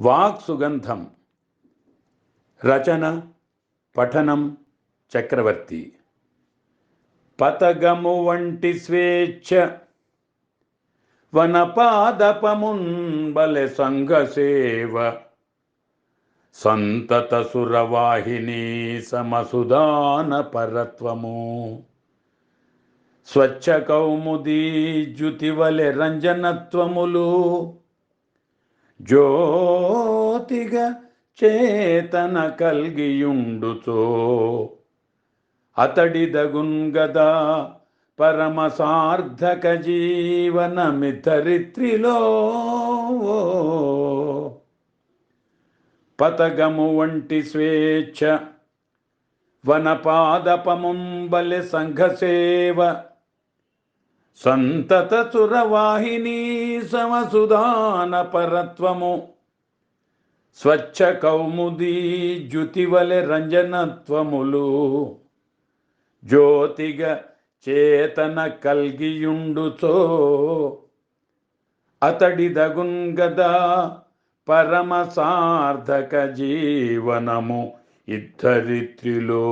Walk సుగంధం రచన పఠనం చక్రవర్తి. పతగము వంటి స్వేచ్ఛ వనపాదపమున్బలె సంఘసేవ సంతత సురవాహిని సమసుదాన పరత్వము. స్వచ్ఛ కౌముదీ జ్యుతివలె రంజనత్వములు. జో జ్యోతిగా చేతన కల్గియుండుచో. అతడిదగున్ గదా పరమ సార్థక జీవనమి ధరిత్రిలో పతగము వంటి స్వేచ్ఛ వనపాదపముంబలి సంఘసేవ సంతత చురవాహిని సమసుధాన పరత్వము స్వచ్ఛ కౌముదీ జ్యుతివలె రంజనత్వములు. జ్యోతిగా చేతన కల్గియుండుతో అతడిదగున్ గదా పరమ సార్థక జీవనము ఇద్దరిత్రిలో.